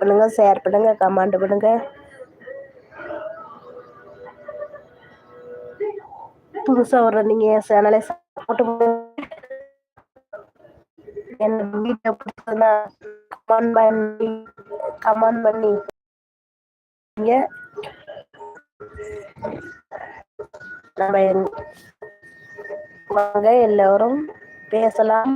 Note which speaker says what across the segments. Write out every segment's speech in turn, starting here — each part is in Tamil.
Speaker 1: பண்ணுங்க ஷேர் பண்ணுங்க கமெண்ட் பண்ணுங்க. புதுசா வர்ற நீங்க என் சேனலை சப்போர்ட் என் வீட்டை பிடிச்சதுன்னா கமெண்ட் பண்ணி கமெண்ட் பண்ணி நீங்க நம்ம வாங்க எல்லோரும் பேசலாம்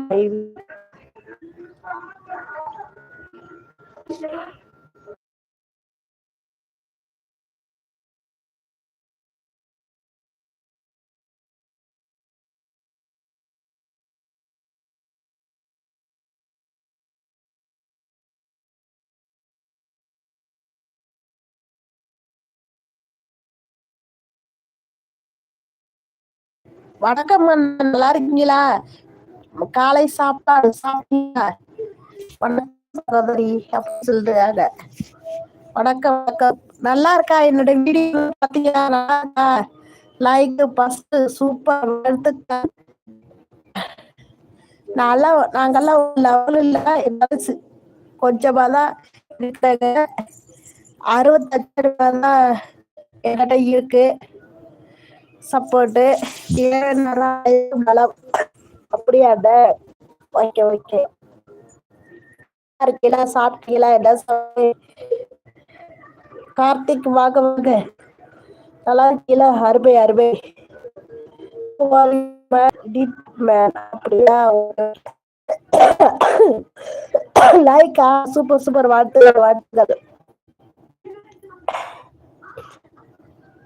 Speaker 1: வணக்கம் நல்லா இருக்கீங்களா? காலை சாப்பாடு சாப்பிட்டீங்களா? சகோதரி அப்படின்னு சொல்றாங்க. வணக்கம் வணக்கம். நல்லா இருக்கா? என்னோட வீடியோ பாத்தீங்களா நல்லா இருக்கா? லைக் ஃபர்ஸ்ட் சூப்பர் எடுத்துக்க நான்லாம் நாங்கெல்லாம் ஒரு லெவல் இல்ல என்னாச்சு கொஞ்சமா தான் இருக்காங்க அறுபத்தஞ்சு ரூபாய் தான் என்கிட்ட இருக்கு. சப்போர்ட்டு பலம் அப்படியா ஓகே ஓகே இருக்கீங்களா சாப்பிட்டீங்களா என்ன சாப்பிட்டு கார்த்திக் வாங்க வாங்க நல்லா இருக்கீங்களா அருமை அருமை டீப் மேன் அப்படியா லைக்கா சூப்பர் சூப்பர் வாழ்த்துகள் வாழ்த்துகள்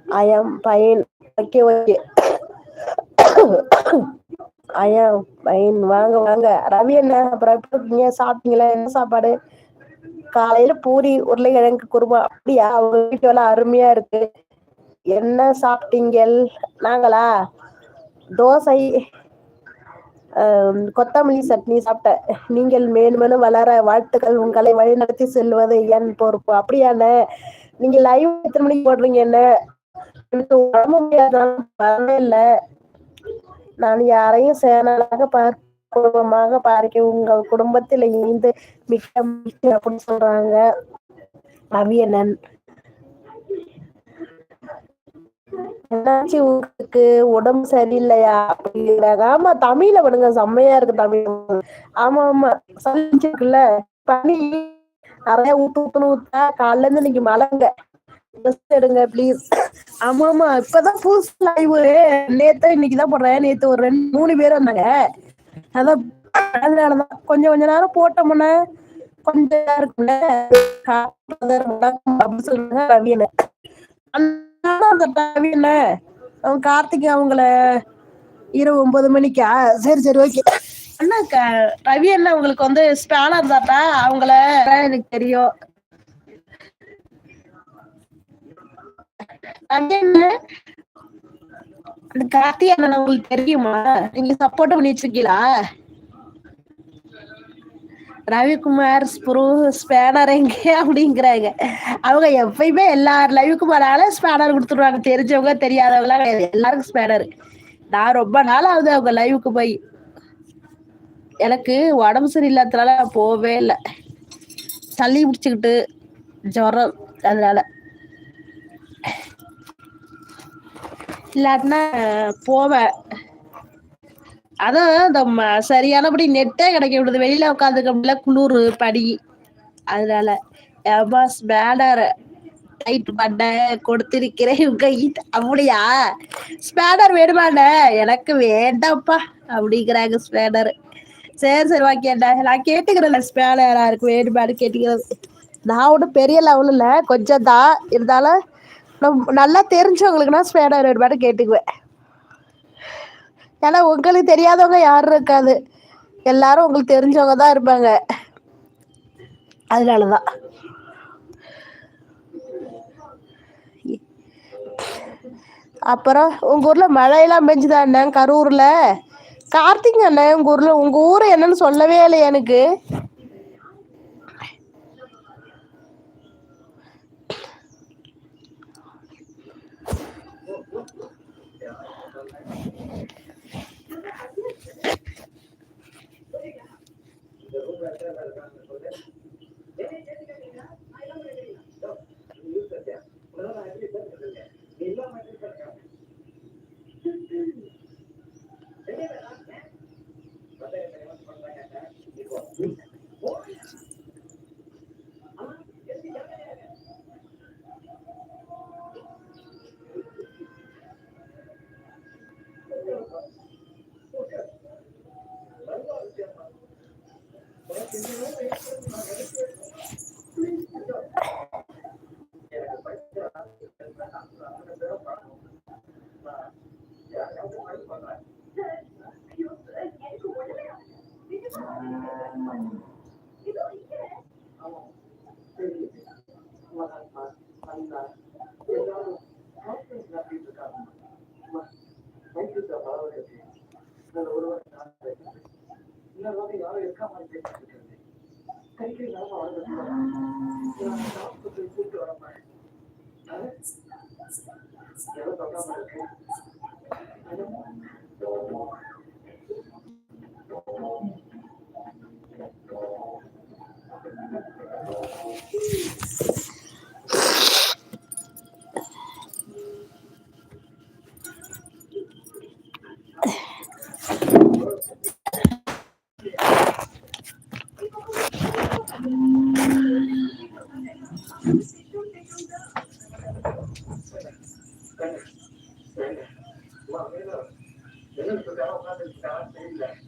Speaker 1: ஐ ஆம் ஃபைன் ஐயா பையன் வாங்க வாங்க. ரவி என்ன அப்புறம் எப்படி இருக்கீங்க? சாப்பிட்டீங்களா? என்ன சாப்பாடு? காலையில பூரி உருளைக்கிழங்கு குருமா. அப்படியா? வீட்டுக்கு எல்லாம் அருமையா இருக்கு. என்ன சாப்பிட்டீங்க நாங்களா? தோசை கொத்தமல்லி சட்னி சாப்பிட்டேன். நீங்கள் மேன்மேலும் வளர வாழ்த்துக்கள். உங்களை வழிநடத்தி செல்வது என் பொறுப்பு. அப்படியான நீங்க லைவ் எத்தனை மணிக்கு போடுறீங்க என்ன? எனக்கு உடம்பு முடியாதான் வரவே இல்லை. நான் யாரையும் சேனலாக பார்க்கமாக பார்க்க உங்கள் குடும்பத்தில் இணைந்து மிக்க மகிழ்ச்சி அப்படின்னு சொல்றாங்க. அவியனன் என்னாச்சு உங்களுக்கு? உடம்பு சரியில்லையா? அப்படிங்கிறாங்க ஆமா தமிழ விடுங்க. செம்மையா இருக்கு தமிழ். ஆமா ஆமா. சொல்லிச்சுக்குல்ல பனி நிறைய ஊத்து ஊத்துன்னு ஊத்தா காலைல இருந்து இன்னைக்கு மழைங்க. ரெஸ்ட் எடுங்க ப்ளீஸ் ஆமா ஆமா இப்பதான் புதுசு லைவ் நேத்து இன்னைக்குதான் போடுறேன். நேத்து ஒரு ரெண்டு மூணு பேர் வந்தாங்க. அதான் அதனாலதான் கொஞ்சம் கொஞ்ச நேரம் போட்டோம்னா கொஞ்சம் இதா இருக்குல்ல அப்படின்னு சொல்லுங்க ரவியனை அந்த ரவியனை அவன் கார்த்திக் அவங்கள இரவு ஒன்பது மணிக்கா? சரி சரி ஓகே அண்ணா க- ரவி அண்ணா உங்களுக்கு வந்து ஸ்பேனர் தாட்டா அவங்கள எனக்கு தெரியும். ரவி அந்த கார்த்தி அண்ணன் உங்களுக்கு தெரியுமா? நீங்க சப்போர்ட் பண்ணி வச்சிருக்கீங்களா? ரவிக்குமார் ஸ்ப்ரூ ஸ்பேனர் எங்க? அப்படிங்கிறாங்க. அவங்க எப்பயுமே எல்லாரும் ரவிக்குமாரால ஸ்பேனர் கொடுத்துருவாங்க. தெரிஞ்சவங்க தெரியாதவங்களாம் எல்லாருக்கும் ஸ்பேனர் நான் ரொம்ப நாள் ஆகுது அவங்க லைவுக்கு போய் எனக்கு உடம்பு சரியில்லாதனால போவே இல்லை. சளி பிடிச்சிக்கிட்டு ஜுரம் அதனால. இல்லாட்டினா போவேன் அதான் இந்த ம- சரியானபடி நெட்டே கிடைக்க விடுது. வெளியில உட்காந்துக்க முடியல குளிர் படி. அதனால எபாஸ் பேனர் டைட் பண்ண கொடுத்திருக்கிறேன் உங்க அப்படியா? ஸ்பேனர் வேணுமாண்ணே? எனக்கு வேண்டாம்ப்பா அப்படிங்கிறாங்க ஸ்பேனர் சரி சரி ஓகேண்ணா நான் கேட்டுக்கிறேன்ல ஸ்பேனர் இருக்கு வேணுமான்னு கேட்டுக்கிறது. நான் ஒன்றும் பெரிய லெவலில் கொஞ்சம் தான் இருந்தாலும் நல்லா நல்லா தெரிஞ்சவங்களுக்குன்னா ரெண்டு பேரும் கேட்டுக்குவேன். ஏன்னா உங்களுக்கு தெரியாதவங்க யாரும் இருக்காது. எல்லாரும் உங்களுக்கு தெரிஞ்சவங்க தான் இருப்பாங்க. அதனால தான் அப்புறம் உங்கள் ஊரில் மழையெல்லாம் பெஞ்சுதா அண்ணன் கரூரில்? கார்த்திக் அண்ணன் உங்கள் ஊரில் உங்கள் ஊர் என்னன்னு சொல்லவே இல்லை எனக்கு.
Speaker 2: puede Thank you.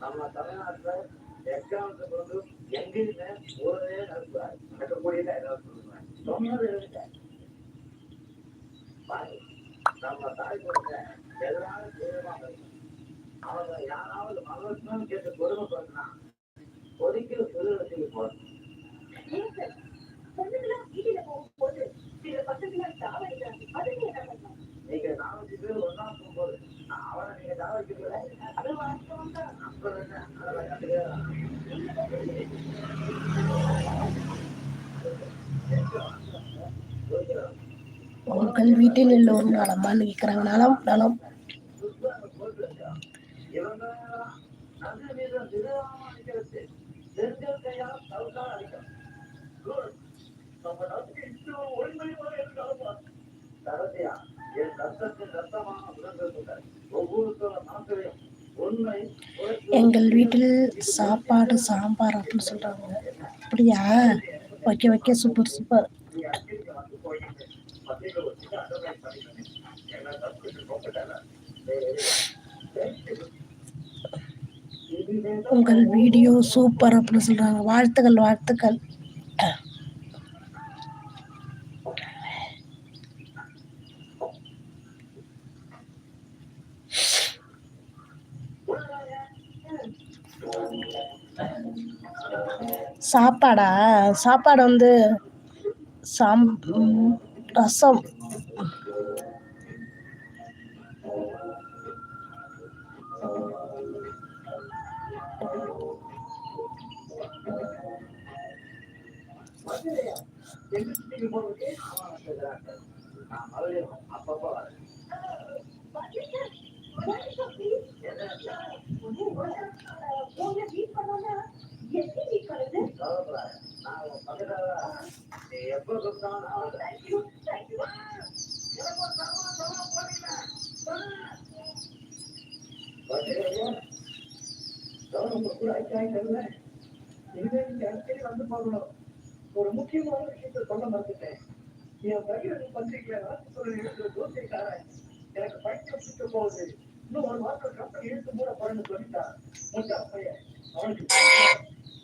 Speaker 3: நம்ம தமிழ்நாட்டுல எக்காலத்துக்கு வந்து எங்கேயுமே ஒரே நடக்கக்கூடியதா ஏதாவது சொல்லுவாங்க சொன்னது நம்ம தாய் கொடுத்த எல்லாரும் தெய்வமா அவங்க யாராவது மனசுன்னு கேட்டு கொடுமைப்படுத்தினா ஒதுக்கிற திருவிழத்துக்கு போகணும்
Speaker 2: உங்கள் வீட்டில் எல்லோரும் நலமான்னு கேட்குறாங்க நலம் நலம்.
Speaker 3: தெரிஞ்சல் கையால் Good. நம்ம நாட்டுக்கு இன்னும் என் ரத்தமாக ஒவ்வொருத்தர உண்மை
Speaker 2: எங்கள் வீட்டில் சாப்பாடு சாம்பார் அப்படின்னு சொல்றாங்க. அப்படியா? ஓகே ஓகே சூப்பர் சூப்பர் உங்கள் வீடியோ சூப்பர் அப்படின்னு சொல்றாங்க. வாழ்த்துக்கள் வாழ்த்துக்கள். சாப்பாடா? சாப்பாடு வந்து சாம் ரசம்.
Speaker 3: அப்பப்போ அடிக்கடி வந்து போகணும். ஒரு முக்கியமான விஷயத்த சொல்ல மறந்துட்டேன் என் பகிரங்க பத்திரிகையில நாட்டு சொல்ல எனக்கு பைத்தியம் சுட்டு போகுது இன்னும் ஒரு மாசம் கம்பெனி இழுத்து மூட போறேன்னு சொல்லிட்டான் பையன் அவனுக்கு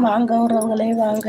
Speaker 3: வாங்க
Speaker 2: உறவுகளே வாங்க.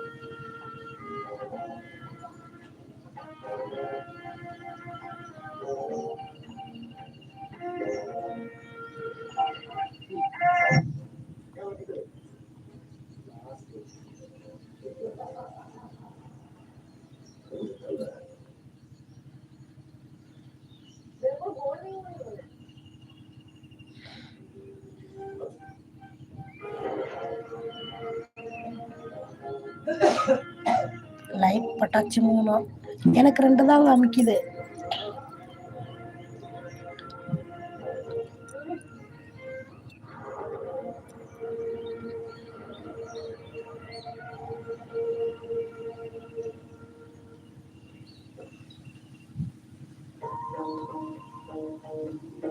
Speaker 1: டச்சு மூணும் எனக்கு
Speaker 2: ரெண்டு தான் காமிக்குது
Speaker 3: Thank you.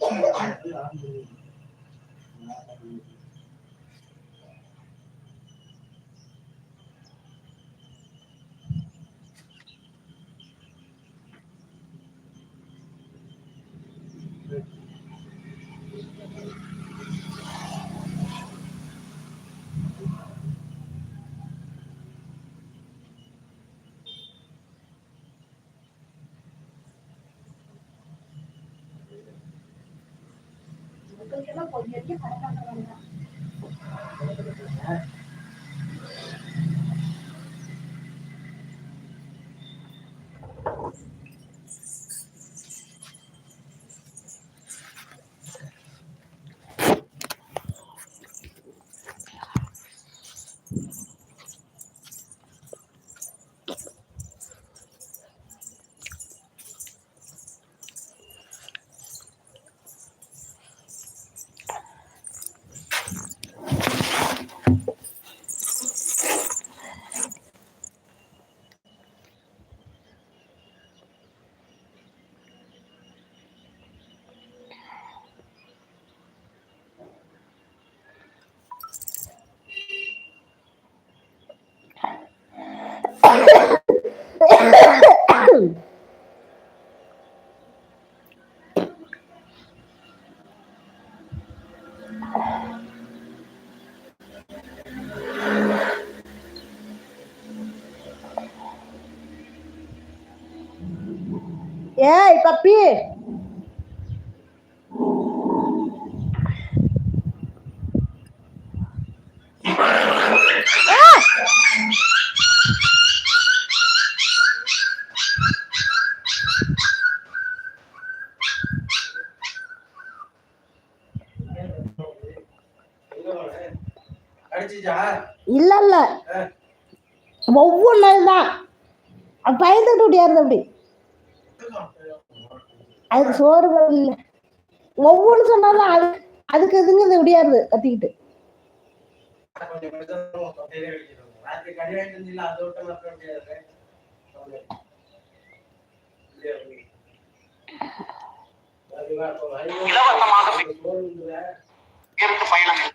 Speaker 3: Thank you.
Speaker 2: ஏய் பப்பி.
Speaker 1: இல்ல இல்ல ஒவ்வொன்றும் தான் பயந்துட்டு அப்படி. சோறுகள் ஒவ்வொன்று சொன்னாலும் அது அதுக்கு எதுங்க இது முடியாது கத்திக்கிட்டு.
Speaker 4: இலவசமாக பயணம்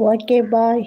Speaker 1: ஓகே பாய்